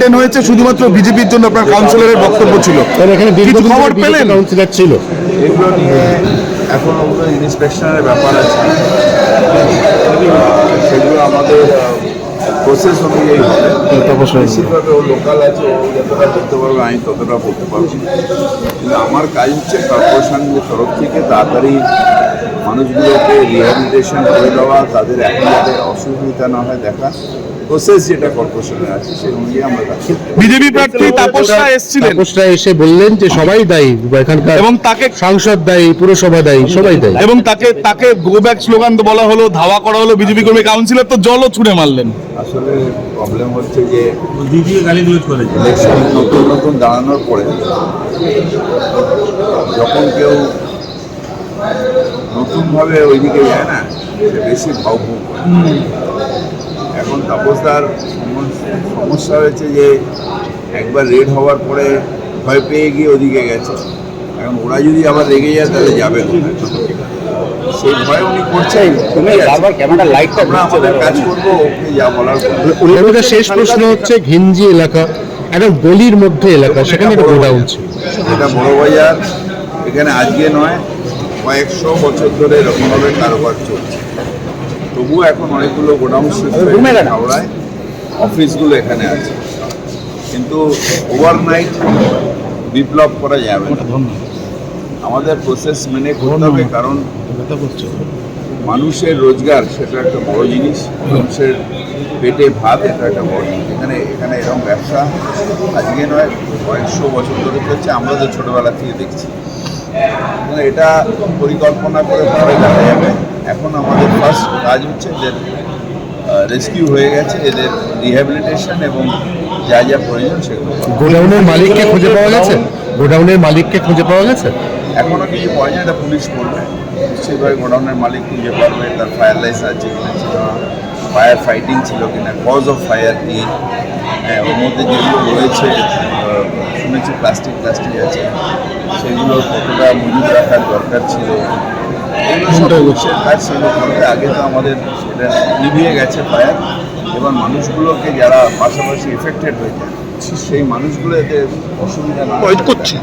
Maintain হয়েছে শুধুমাত্র বিজেপির জন্য আপনার কাউন্সিলরের বক্তব্য ছিল। এখানে কিছু খবর পেলেন? কাউন্সিলর ছিল। এগুলো নিয়ে এখন ইন্সপেকশনের ব্যাপার আছে। সেগুলো আমাদের প্রসেস অনুযায়ী হবে। নিশ্চিতভাবে ও লোকাল আছে ও যতটা করতে পারবে আমি ততটা করতে পারব কিন্তু আমার কাজ হচ্ছে কর্পোরেশনের তরফ থেকে তাড়াতাড়ি মানুষগুলোকে রিহ্যাবিলিটেশন করে দেওয়া তাদের এখন যাতে অসুবিধা না হয় দেখা। প্রসেস যেটা কর্পোরেশনের আছে সেই অনুযায়ী আমরা বিজেপি প্রার্থী তাপস এসেছিলেন। তাপসরা এসে বললেন যে সবাই দায়ী এখানকার এবং তাকে সাংসদ দায়ী পুরসভা দায়ী সবাই দায়ী। এবং তাকে তাকে গো ব্যাক স্লোগান বলা হলো ধাওয়া করা হলো বিজেপি কর্মী কাউন্সিলর তো জলও ছুড়ে মারলেন। আসলে প্রবলেম হচ্ছে যে দিদিকে গালি গুলোজ করেছে ইলেকশন নতুন নতুন দাঁড়ানোর পরে যখন কেউ নতুনভাবে ওইদিকে যায় না সে বেশি ভাবভুক করে এখন তাপসদার সমস্যা- সমস্যা হয়েছে যে একবার রেড হওয়ার পরে ভয় পেয়ে গিয়ে ওদিকে গেছে। এখন ওরা যদি আবার রেগে যায় তাহলে যাবে? সেই ভয় উনি করছেন বারবার ক্যামেরা লাইটটা আমরা আমাদের কাজ করব ওকে যা বলার। ওনাদের শেষ প্রশ্ন হচ্ছে ঘিঞ্জি এলাকা একটা গলির মধ্যে এলাকা সেখানে একটা গোডাউন ছিল। এটা বড় বাজার এখানে আজকে নয় কয়েকশো বছর ধরে এরকমভাবে কারোবার চলছে। তবুও এখন অনেকগুলো গোডাউন শিফট হয়ে হাওড়ায় অফিসগুলো এখানে আছে। কিন্তু ওভারনাইট বিপ্লব করা যাবে আমাদের প্রসেস মেনে করতে হবে কারণ মানুষের রোজগার সেটা একটা বড় জিনিস মানুষের পেটে ভাত এটা একটা বড় জিনিস। এখানে এখানে এরকম ব্যবসা আজকে নয় কয়েকশো বছর ধরে চলছে। আমরা তো ছোটোবেলা থেকে দেখছি। এটা পরিকল্পনা করে পরে দেখা যাবে। এখন আমাদের ফার্স্ট কাজ হচ্ছে এদের রেস্কিউ হয়ে গেছে এদের রিহ্যাবিলিটেশন এবং যা যা প্রয়োজন সেগুলো গোডাউনের মালিককে খুঁজে পাওয়া গেছে? গোডাউনের মালিককে খুঁজে পাওয়া গেছে? এখনও কিছু পাওয়া যায় এটা পুলিশ করবে নিশ্চয়ই গোডাউনের মালিক খুঁজে পারবে তার ফায়ার লাইসেন্স আছে কিনা ছিল ফায়ার ফাইটিং ছিল কিনা কজ অফ ফায়ার কি হ্যাঁ ওর মধ্যে যেগুলো রয়েছে শুনেছি প্লাস্টিক প্লাস্টিক আছে। সেগুলো কতটা মজুদ রাখার দরকার ছিল? কাজ সেগুলো করতে আগে তো আমাদের সেটা নিভিয়ে গেছে ফায়ার এবং মানুষগুলোকে যারা পাশাপাশি এফেক্টেড হয়েছে সেই মানুষগুলো এতে অসুবিধা না করছে।